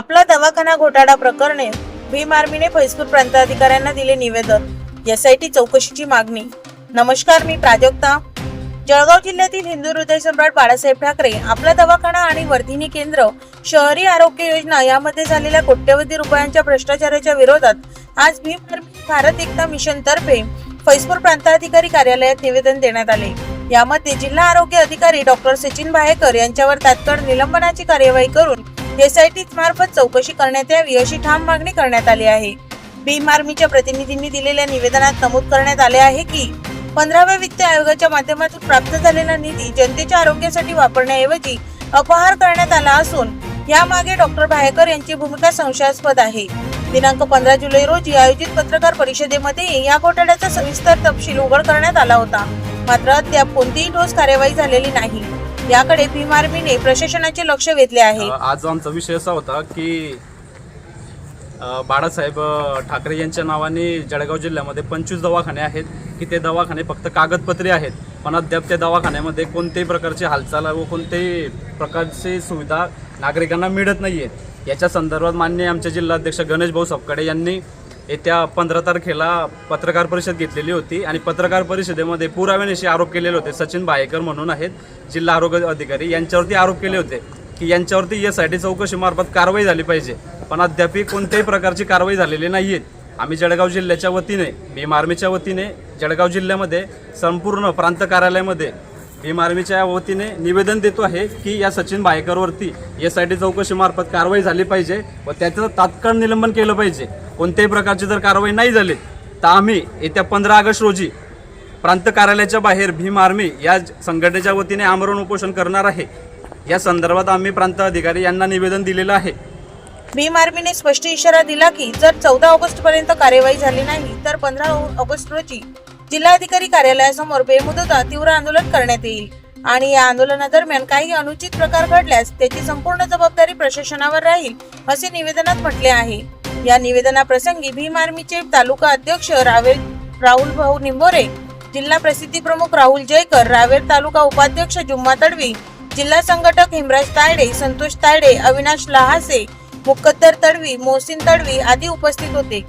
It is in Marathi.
आपला दवाखाना घोटाळा प्रकरणी भीम आर्मीने फैजपूर प्रांताधिकाऱ्यांना दिले निवेदन. एसआयटी चौकशीची मागणी. नमस्कार मी प्राजक्ता. जळगाव जिल्ह्यातील हिंदू हृदय सम्राट बाळासाहेब ठाकरे आपला दवाखाना आणि वर्धिनी केंद्र शहरी आरोग्य योजना यामध्ये झालेल्या कोट्यवधी रुपयांच्या भ्रष्टाचाराच्या विरोधात आज भीम आर्मी भारत एकता मिशन तर्फे फैजपूर प्रांताधिकारी कार्यालयात निवेदन देण्यात आले. यामध्ये जिल्हा आरोग्य अधिकारी डॉक्टर सचिन भायेकर यांच्यावर तात्काळ निलंबनाची कार्यवाही करून एसआयटी मार्फत चौकशी करण्यात यावी अशी ठाम मागणी करण्यात आली आहे. भीम आर्मीच्या प्रतिनिधींनी दिलेल्या निवेदनात नमूद करण्यात आले आहे की पंधराव्या वित्त आयोगाच्या माध्यमातून प्राप्त झालेला निधी जनतेच्या आरोग्यासाठी वापरण्याऐवजी अपहार करण्यात आला असून यामागे डॉक्टर भायकर यांची भूमिका संशयास्पद आहे. दिनांक पंधरा जुलै रोजी आयोजित पत्रकार परिषदेमध्ये या घोटाळ्याचा सविस्तर तपशील उघड करण्यात आला होता. मात्र अद्याप कोणतीही ठोस कार्यवाही झालेली नाही. याकडे भीम आर्मीने प्रशासनाचे लक्ष वेधले आहे. आज आमचा विषय असा होता की बाळासाहेब ठाकरे यांच्या नावाने जळगाव जिल्ह्यामध्ये पंचवीस दवाखाने आहेत की ते दवाखाने फक्त कागदपत्रे आहेत. पण अद्याप त्या दवाखान्यामध्ये कोणत्याही प्रकारची हालचाल व कोणत्याही प्रकारची सुविधा नागरिकांना मिळत नाही आहेत याच्या संदर्भात मान्य आमचे जिल्हाध्यक्ष गणेश भाऊ सपकाडे यांनी येत्या पंधरा तारखेला पत्रकार परिषद घेतलेली होती आणि पत्रकार परिषदेमध्ये पुराव्यानिशी आरोप केलेले होते. सचिन भायेकर म्हणून आहेत जिल्हा आरोग्य अधिकारी. यांच्यावरती आरोप केले होते की यांच्यावरती एस आय टी चौकशीमार्फत कारवाई झाली पाहिजे पण अद्याप कोणत्याही प्रकारची कारवाई झालेली नाही आहे आम्ही जळगाव जिल्ह्याच्या वतीने भीम आर्मीच्या वतीने जळगाव जिल्ह्यामध्ये संपूर्ण प्रांत कार्यालयामध्ये भीम आर्मीच्या वतीने निवेदन देतो आहे की या सचिन भायकरवरती एस आय टी चौकशीमार्फत कारवाई झाली पाहिजे व त्याचं तात्काळ निलंबन केलं पाहिजे. कोणत्याही प्रकारची जर कारवाई नाही झाली तर आम्ही येत्या पंधरा ऑगस्ट रोजी प्रांत कार्यालयाच्या बाहेर भीम आर्मी या संघटनेच्या वतीने आमरण उपोषण करणार आहे. या संदर्भात आम्ही प्रांत अधिकारी यांना निवेदन दिलेलं आहे. भीम आर्मीने स्पष्ट इशारा दिला की जर चौदा ऑगस्ट पर्यंत कार्यवाही झाली नाही तर पंधरा ऑगस्ट रोजी जिल्हाधिकारी कार्यालयासमोर बेमुदत तीव्र आंदोलन करण्यात येईल. आणि या आंदोलनादरम्यान काही अनुचित प्रकार घडल्यास त्याची संपूर्ण जबाबदारी प्रशासनावर राहील असे निवेदनात म्हटले आहे. या निवेदनाप्रसंगी भीम आर्मीचे तालुका अध्यक्ष रावेल राहुल भाऊ निंबोरे जिल्हा प्रसिद्धी प्रमुख राहुल जयकर रावेर तालुका उपाध्यक्ष जुम्मा तडवी जिल्हा संघटक हिमराज तायडे संतोष तायडे अविनाश लहासे मुकद्दर तडवी मोहसिन तडवी आदी उपस्थित होते.